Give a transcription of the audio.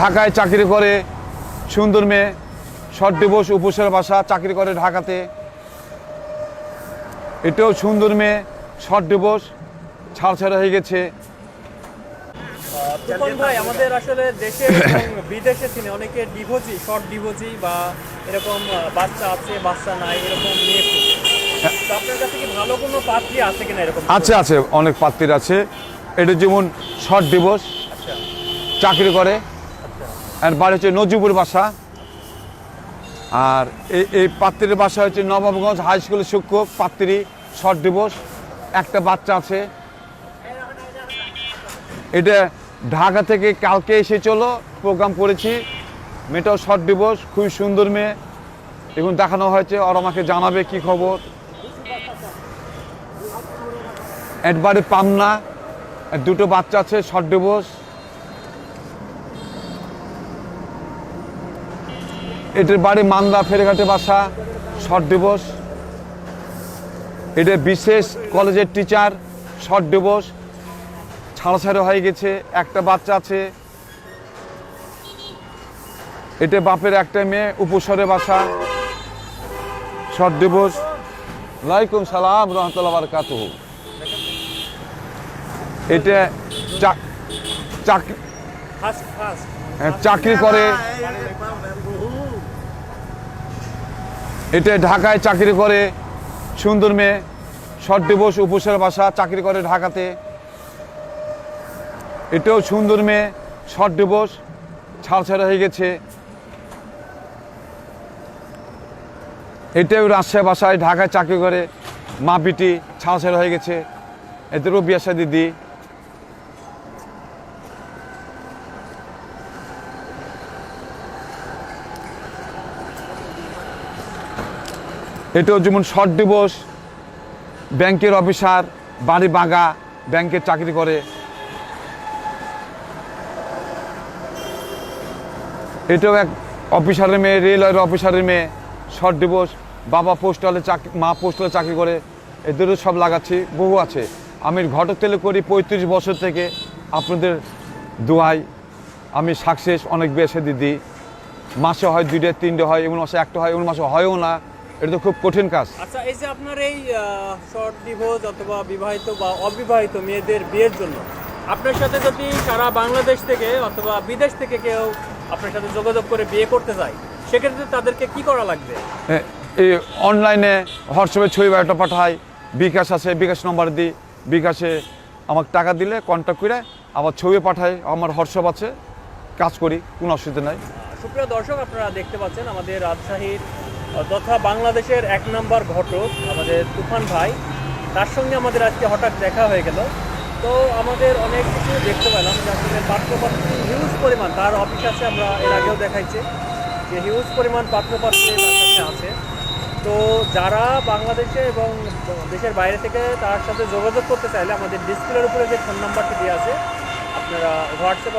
ঢাকায় চাকরি করে সুন্দর মেয়ে শর্ট দিবস উপসের বাসা চাকরি করে ঢাকাতে। এটাও সুন্দর মেয়ে শর্ট দিবস ছাড় ছাড়া হয়ে গেছে। ভাই আমাদের আসলে দেশে বিদেশে তিনি অনেকে ডিভোজি শর্ট ডিভোজি বা এরকম বাচ্চা আছে বাচ্চা নাই এরকম নিয়ে ফিরছে। তো আপনার কাছে কি ভালো কোনো পাত্রী আছে কিনা এরকম? আছে আছে অনেক পাত্রীর আছে। এটা যেমন শর্ট দিবস আচ্ছা। চাকরি করে আর বাড়ি হচ্ছে নজিবুর বাসা। আর এই এই পাত্রীর বাসা হচ্ছে নবাবগঞ্জ হাই স্কুলের শিক্ষক পাত্রী শর্ট দিবস। একটা বাচ্চা আছে। এটা ঢাকা থেকে কালকে এসে চলো প্রোগ্রাম করেছি। মেয়েটাও শর্ট দিবস, খুবই সুন্দর মেয়ে। এখন দেখানো হয়েছে আর আমাকে জানাবে কি খবর। একবারে পামনা দুটো বাচ্চা আছে শর্ট দিবস। এটার বাড়ি মান্দা ফেরঘাটে বাসা শর্ট দিবস। এটা বিশেষ কলেজের টিচার শর্ট দিবস। ছাড়াছাড়ি হয়ে গেছে একটা বাচ্চা আছে। এটা বাপের একটা মেয়ে উপসরে বাসা। শর্ট দিবস। লাইকুম সালাম রহমতুল্লাহ বারকাত এটা ফার্স্ট চাকরি করে। এটা ঢাকায় চাকরি করে সুন্দর মেয়ে শর্ট দিবস উপসের বাসা চাকরি করে ঢাকাতে। এটাও সুন্দর মেয়ে শর্ট দিবস ছাড় ছাড়া হয়ে গেছে। এটাও রাজশাহী বাসায় ঢাকায় চাকরি করে মা বিটি ছাড়া ছাড়া হয়ে গেছে। এদেরও বিয়াসা দিদি এটাও যেমন শর্ট দিবস ব্যাংকের অফিসার বাড়ি বাগা ব্যাংকের চাকরি করে। এটাও এক অফিসারের মেয়ে রেলওয়ের অফিসারের মেয়ে শর্ট দিবস বাবা পোস্টালে চাকরি মা পোস্টালে চাকরি করে। এদেরও সব লাগাচ্ছি, বহু আছে। আমি ঘটক তেলে করি পঁয়ত্রিশ বছর থেকে, আপনাদের দোয়াই আমি সাকসেস অনেক বেশি দিদি। মাসে হয় দুইটা, তিনটে হয়, এমন মাসে একটা হয়, এমন মাসে হয়ও না। এটা তো খুব কঠিন কাজ। আচ্ছা এই যে আপনার এই শর্ট ডিভোর্স অথবা বিবাহিত বা অবিবাহিত মেয়েদের বিয়ের জন্য আপনার সাথে যদি সারা বাংলাদেশ থেকে অথবা বিদেশ থেকে কেউ আপনার সাথে যোগাযোগ করে বিয়ে করতে চায় সেক্ষেত্রে তাদেরকে কি করা লাগবে? এই অনলাইনে হোয়াটসঅ্যাপে ছবি বায়োটা পাঠাই বিকাশ আছে বিকাশ নম্বর দিই বিকাশে আমাকে টাকা দিলে কন্ট্যাক্ট করে আবার ছবি পাঠাই আমার হোয়াটসঅ্যাপ আছে কাজ করি কোনো অসুবিধা নাই। সুপ্রিয় দর্শক আপনারা দেখতে পাচ্ছেন আমাদের রাজশাহীর তথা বাংলাদেশের এক নম্বর ঘটক আমাদের তুফান ভাই। তার সঙ্গে আমাদের আজকে হঠাৎ দেখা হয়ে গেল। তো আমাদের অনেক কিছু দেখতে পেলাম যে আসলে পাত্রপাত্রী হিউজ পরিমাণ, তার অফিস আছে আমরা এর আগেও দেখাইছি যে হিউজ পরিমাণ পাত্রপাত্রী আছে। তো যারা বাংলাদেশে এবং দেশের বাইরে থেকে তার সাথে যোগাযোগ করতে চাইলে আমাদের ডিসপ্লের উপরে যে ফোন নাম্বারটি দেওয়া আছে, আপনারা হোয়াটসঅ্যাপ